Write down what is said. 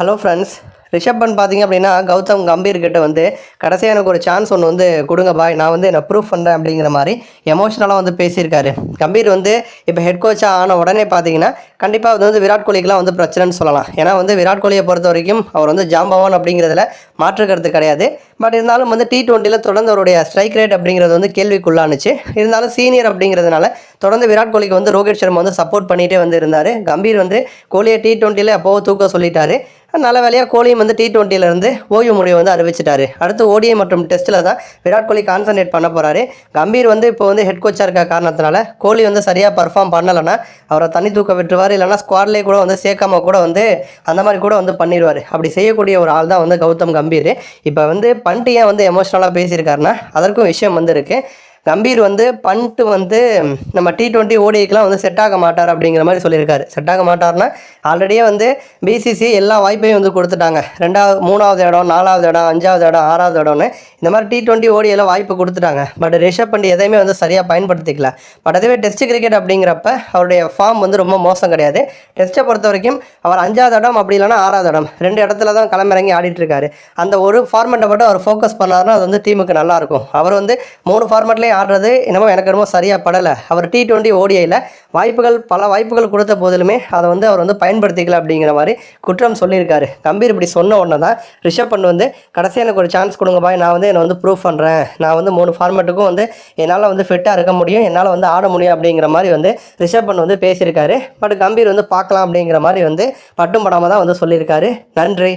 Hello friends Rishabh Pant பார்த்தீங்க அப்படின்னா கௌதம் கம்பீர் கிட்ட வந்து கடைசியாக எனக்கு ஒரு சான்ஸ் ஒன்று வந்து கொடுங்க பாய். நான் வந்து என்ன ப்ரூஃப் பண்ணுறேன் அப்படிங்கிற மாதிரி எமோஷ்னலாக வந்து பேசியிருக்காரு. கம்பீர் வந்து இப்போ ஹெட் கோச்சாக ஆன உடனே பார்த்தீங்கன்னா கண்டிப்பாக அது வந்து விராட் கோலிக்கெலாம் வந்து பிரச்சனைன்னு சொல்லலாம். ஏன்னா வந்து விராட் கோலியை பொறுத்த வரைக்கும் அவர் வந்து ஜாம்பவான் அப்படிங்கிறதுல மாற்று கருத்து கிடையாது. பட் இருந்தாலும் வந்து டி டுவெண்ட்டியில் தொடர்ந்து அவருடைய ஸ்ட்ரைக் ரேட் அப்படிங்கிறது வந்து கேள்விக்குள்ளானுச்சு. இருந்தாலும் சீனியர் அப்படிங்கிறதுனால தொடர்ந்து விராட் கோலிக்கு வந்து ரோஹித் சர்மா வந்து சப்போர்ட் பண்ணிகிட்டே வந்து இருந்தார். கம்பீர் வந்து கோலியை டி ட்வெண்ட்டியில் அப்போது தூக்க சொல்லிட்டாரு. நல்ல வேலையாக கோலியும் வந்து டி டுவெண்ட்டிலேருந்து ஓய்வு முடிவை வந்து அறிவிச்சிட்டாரு. அடுத்து ஓடிஐ மற்றும் டெஸ்ட்டில் தான் விராட் கோலி கான்சன்ட்ரேட் பண்ண போகிறாரு கம்பீர் வந்து இப்போ வந்து ஹெட் கோச்சாக இருக்க காரணத்தினால கோலி வந்து சரியாக பர்ஃபார்ம் பண்ணலைன்னா அவரை தனி தூக்க விட்டுருவார். இல்லைனா ஸ்குவாட்லேயே கூட வந்து சேர்க்காம கூட வந்து அந்த மாதிரி கூட வந்து பண்ணிடுவார். அப்படி செய்யக்கூடிய ஒரு ஆள் தான் வந்து கௌதம் கம்பீர். இப்போ வந்து பண்ட்டு ஏன் வந்து எமோஷ்னலாக பேசியிருக்காருன்னா அதற்கும் விஷயம் வந்து இருக்குது கம்பீர் வந்து பண்ட்டு வந்து நம்ம டி டுவெண்ட்டி ஓடிக்கெலாம் வந்து செட் ஆக மாட்டார் அப்படிங்கிற மாதிரி சொல்லியிருக்காரு. செட் ஆக மாட்டார்னா ஆல்ரெடியே வந்து பிசிசி எல்லா வாய்ப்பையும் வந்து கொடுத்துட்டாங்க. ரெண்டாவது மூணாவது இடம் நாலாவது இடம் அஞ்சாவது இடம் ஆறாவது இடம்னு இந்த மாதிரி டி டுவெண்ட்டி ஓடியில் வாய்ப்பு கொடுத்துட்டாங்க. பட் ரிஷப் பண்ட் எதையுமே வந்து சரியாக பயன்படுத்திக்கல. பட் அதுவே டெஸ்ட் கிரிக்கெட் அப்படிங்கிறப்ப அவருடைய ஃபார்ம் வந்து ரொம்ப மோசம் கிடையாது. டெஸ்ட்டை பொறுத்த வரைக்கும் அவர் அஞ்சாவது இடம் அப்படி இல்லைன்னா ஆறாவது இடம். ரெண்டு இடத்துல தான் களமிறங்கி ஆடிட்டு இருக்காரு. அந்த ஒரு ஃபார்மெட்டை மட்டும் அவர் ஃபோக்கஸ் பண்ணாருன்னா அது வந்து டீமுக்கு நல்லாயிருக்கும் அவர் வந்து மூணு ஃபார்மெட்லேயும் ஆடுறது என்னமோ எனக்கு என்னமோ சரியாக படலை. அவர் டி டுவெண்ட்டி ஓடிஐயில் வாய்ப்புகள் பல வாய்ப்புகள் கொடுத்த போதிலுமே அதை வந்து அவர் வந்து பயன்படுத்திக்கல அப்படிங்கிற மாதிரி குற்றம் சொல்லியிருக்காரு. கம்பீர் இப்படி சொன்ன உடனே தான் ரிஷப் பண்ட் வந்து கடைசியாக எனக்கு ஒரு சான்ஸ் கொடுங்க பாய். நான் வந்து என்னை வந்து ப்ரூவ் பண்ணுறேன் நான் வந்து மூணு ஃபார்மேட்டுக்கும் வந்து என்னால் வந்து ஃபிட்டாக இருக்க முடியும். என்னால் வந்து ஆட முடியும் அப்படிங்கிற மாதிரி வந்து ரிஷப் பண்ட் வந்து பேசியிருக்காரு. பட் கம்பீர் வந்து பார்க்கலாம் அப்படிங்கிற மாதிரி வந்து பட்டும் படாமல் தான் வந்து சொல்லியிருக்காரு. நன்றி.